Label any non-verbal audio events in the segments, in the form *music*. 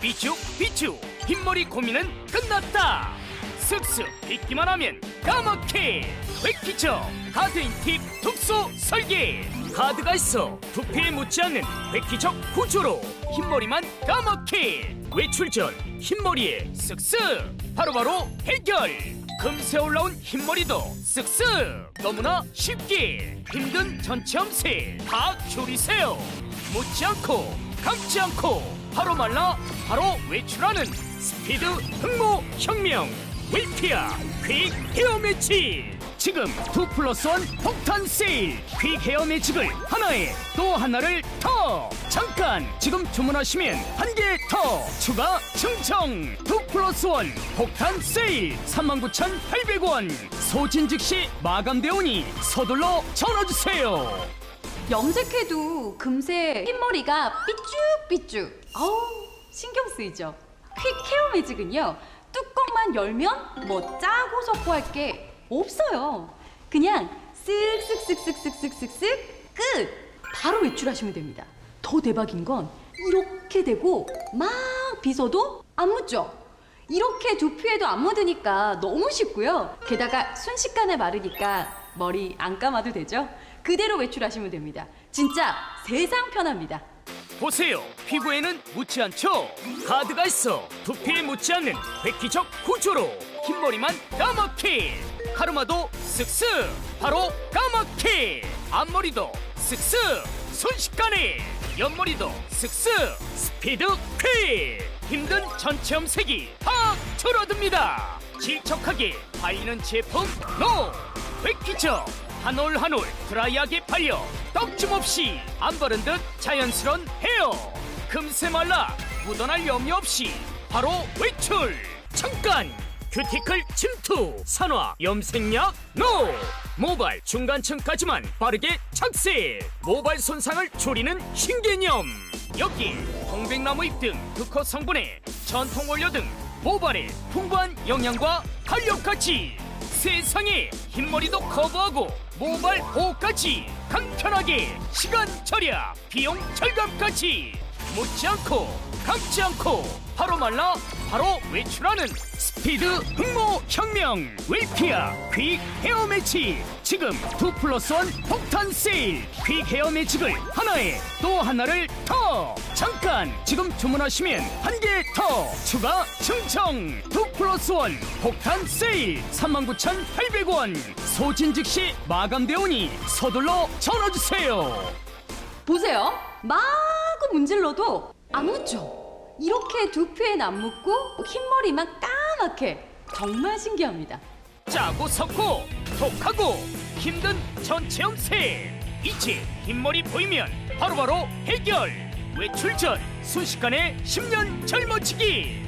삐죽삐죽 흰머리 고민은 끝났다. 쓱쓱 빗기만 하면 까맣게 획기적 가드인 팁 독소 설계. 가드가 있어 두피에 묻지 않는 획기적 구조로 흰머리만 까맣게 외출 전 흰머리에 쓱쓱 바로바로 해결. 금세 올라온 흰머리도 쓱쓱 너무나 쉽게 힘든 전체 염색 다 줄이세요. 묻지 않고 감지 않고 바로 말라 바로 외출하는 스피드 흑모 혁명 윌피아 퀵 헤어 매치. 지금 투 플러스 원 폭탄 세일 퀵 헤어 매직을 하나에 또 하나를 더. 잠깐 지금 주문하시면 한 개 더 추가 충청 투 플러스 원 폭탄 세일 39,800원. 소진 즉시 마감되오니 서둘러 전화주세요. 염색해도 금세 흰머리가 삐쭉삐쭉. 어우, 신경 쓰이죠? 퀵 헤어 매직은요, 뚜껑만 열면 뭐 짜고 섞고 할 게 없어요. 그냥 쓱쓱쓱쓱쓱쓱쓱쓱 끝! 바로 외출하시면 됩니다. 더 대박인 건 이렇게 되고 막 빗어도 안 묻죠? 이렇게 두피에도 안 묻으니까 너무 쉽고요. 게다가 순식간에 마르니까 머리 안 감아도 되죠? 그대로 외출하시면 됩니다. 진짜 세상 편합니다. 보세요. 피부에는 묻지 않죠? 가드가 있어. 두피에 묻지 않는 획기적 구조로 흰머리만 까맣게. 가르마도 쓱쓱. 바로 까맣게. 앞머리도 쓱쓱. 순식간에 옆머리도 쓱쓱. 스피드 퀵. 힘든 전체 염색이 팍 줄어듭니다. 질척하게 발리는 제품 노! 획기적 한 올 한 올 드라이하게 발려 떡짐 없이 안 바른 듯 자연스런 헤어. 금세 말라 묻어날 염려 없이 바로 외출. 잠깐! 큐티클 침투 산화 염색약 노! 모발 중간층까지만 빠르게 착색 모발 손상을 줄이는 신개념! 여기 동백나무 잎등 특허 성분에 전통 원료 등 모발에 풍부한 영양과 탄력까지 세상에 흰머리도 커버하고 모발 보호까지 간편하게 시간 절약 비용 절감까지 묻지 않고 감지 않고 바로 말라 바로 외출하는 스피드 흑모 혁명 웰피아 퀵 헤어 매치. 지금 투 플러스 원 폭탄 세일. 퀵 헤어 매직을 하나에 또 하나를 더. 잠깐 지금 주문하시면 한 개 더 추가 충청 투 플러스 원 폭탄 세일. 39,800원. 소진 즉시 마감되오니 서둘러 전화주세요. 보세요. 마 구 문질러도 안 묻죠? 이렇게 두피엔 안 묻고 흰머리만 까맣게 정말 신기합니다. 짜고 섞고 톡하고 힘든 전체 염색 이제 흰머리 보이면 바로바로 해결 외출 전 순식간에 10년 젊어지기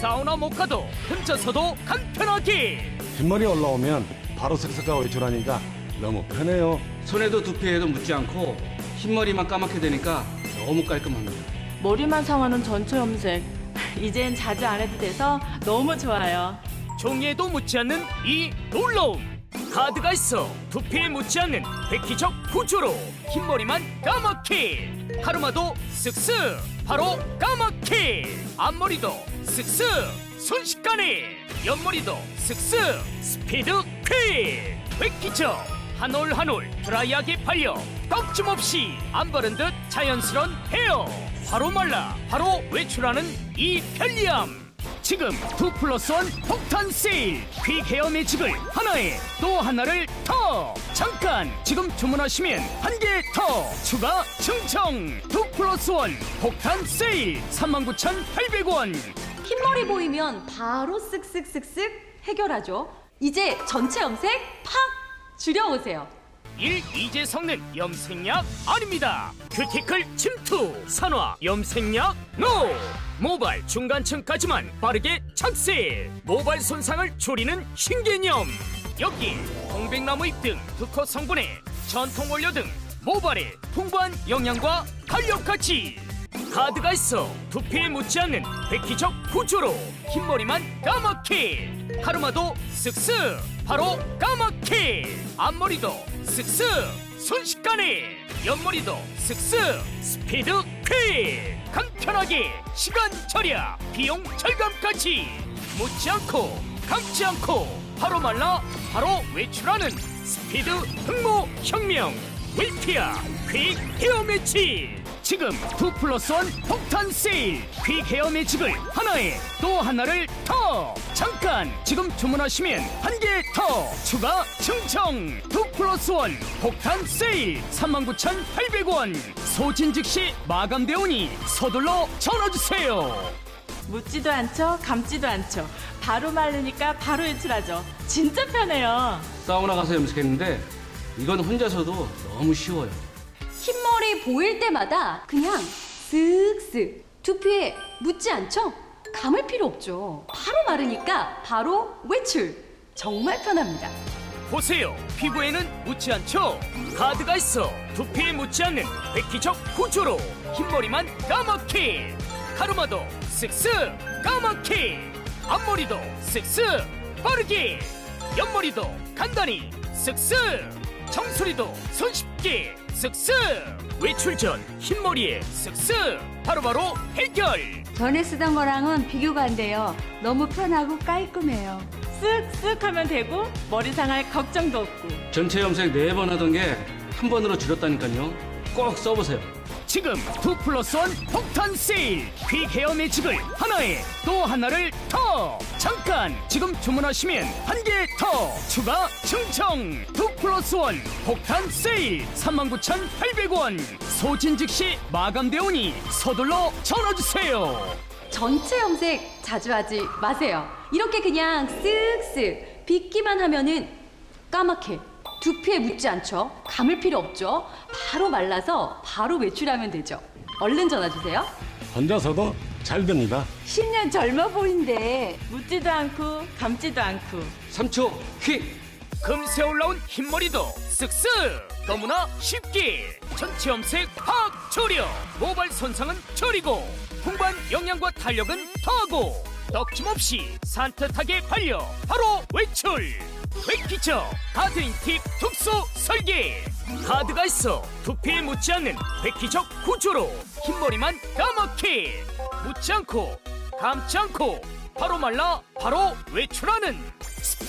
사우나 못 가도 혼자서도 간편하게 뒷머리 올라오면 바로 슥슥하고 외출하니까 너무 편해요. 손에도 두피에도 묻지 않고 흰머리만 까맣게 되니까 너무 깔끔합니다. 머리만 상하는 전체 염색. *laughs* 이젠 자주 안 해도 돼서 너무 좋아요. 종이에도 묻지 않는 이 놀라움 가드가 있어 두피에 묻지 않는 획기적 구조로 흰머리만 까맣게 가르마도 쓱쓱 바로 까맣게 앞머리도 쓱쓱 순식간에 옆머리도 쓱쓱 스피드 퀵 획기적 한 올 한 올 드라이하게 발려 떡짐 없이 안 바른 듯 자연스런 헤어. 바로 말라 바로 외출하는 이 편리함. 지금 투 플러스 원 폭탄 세일. 퀵 헤어 매직을 하나에 또 하나를 더. 잠깐 지금 주문하시면 한 개 더 추가 충청. 투 플러스 원 폭탄 세일. 39,800원. 흰머리 보이면 바로 쓱쓱쓱쓱 해결하죠. 이제 전체 염색 팍 줄여보세요. 일 이제 섞는 염색약 아닙니다. 큐티클 침투 산화 염색약 노 모발 중간층까지만 빠르게 착색 모발 손상을 줄이는 신개념 여기 동백나무 잎 등 특허 성분에 전통 원료 등 모발에 풍부한 영양과 탄력까지 가드가 있어 두피에 묻지 않는 획기적 구조로 흰머리만 까맣게. 가르마도 쓱쓱 바로 까맣게. 앞머리도 쓱쓱 순식간에. 옆머리도 쓱쓱 스피드 퀵. 간편하게 시간 절약 비용 절감까지. 묻지 않고 감지 않고 바로 말라 바로 외출하는 스피드 흑모 혁명 윌피아 퀵 헤어 매치 지금 2 플러스 1 폭탄 세일 퀵 헤어 매직을 하나에 또 하나를 더 잠깐 지금 주문하시면 한 개 더 추가 충청 2 플러스 1 폭탄 세일 39,800원 소진 즉시 마감되오니 서둘러 전화주세요 묻지도 않죠, 감지도 않죠. 바로 마르니까 바로 외출하죠. 진짜 편해요. 사우나 가서 염색했는데 이건 혼자서도 너무 쉬워요. 흰머리 보일 때마다 그냥 쓱쓱 두피에 묻지 않죠? 감을 필요 없죠. 바로 마르니까 바로 외출. 정말 편합니다. 보세요 피부에는 묻지 않죠 가드가 있어 두피에 묻지 않는 획기적 구조로 흰머리만 까맣게 가르마도 쓱쓱 까맣게 앞머리도 쓱쓱 빠르게 옆머리도 간단히 쓱쓱 정수리도 손쉽게 쓱쓱 외출 전 흰머리에 쓱쓱 바로바로 해결 전에 쓰던 거랑은 비교가 안 돼요. 너무 편하고 깔끔해요. 쓱쓱 하면 되고 머리 상할 걱정도 없고. 전체 염색 네 번 하던 게 한 번으로 줄였다니까요. 꼭 써보세요. 지금 2 플러스 1 폭탄 세일. 퀵 헤어 매직을 하나에 또 하나를 더. 잠깐 지금 주문하시면 한 개 더 추가 충청. 2 플러스 1 폭탄 세일 39,800원. 소진 즉시 마감되오니 서둘러 전화주세요. 전체 염색 자주 하지 마세요. 이렇게 그냥 쓱쓱 빗기만 하면은 까맣게 두피에 묻지 않죠. 감을 필요 없죠. 바로 말라서 바로 외출하면 되죠. 얼른 전화 주세요. 혼자서도 잘 됩니다. 10년 젊어 보인대. 묻지도 않고 감지도 않고. 3초 퀵! 금세 올라온 흰머리도 쓱쓱 너무나 쉽게 전체 염색 확 처리어 모발 손상은 처리고 풍부한 영양과 탄력은 더하고 떡짐없이 산뜻하게 발려 바로 외출! 획기적 가드인 팁 특수 설계! 가드가 있어 두피에 묻지 않는 획기적 구조로 흰머리만 까맣게! 묻지 않고 감지 않고 바로 말라 바로 외출하는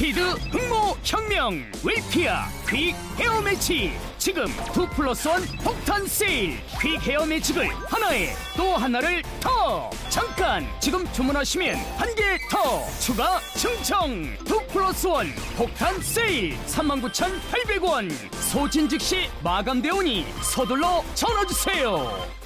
스피드 흑모 혁명 웰피아 퀵 헤어 매치. 지금 2 플러스 1 폭탄 세일. 퀵 헤어 매직을 하나에 또 하나를 더. 잠깐 지금 주문하시면 한 개 더. 추가 충청 2 플러스 1 폭탄 세일. 39,800원. 소진 즉시 마감되오니 서둘러 전화주세요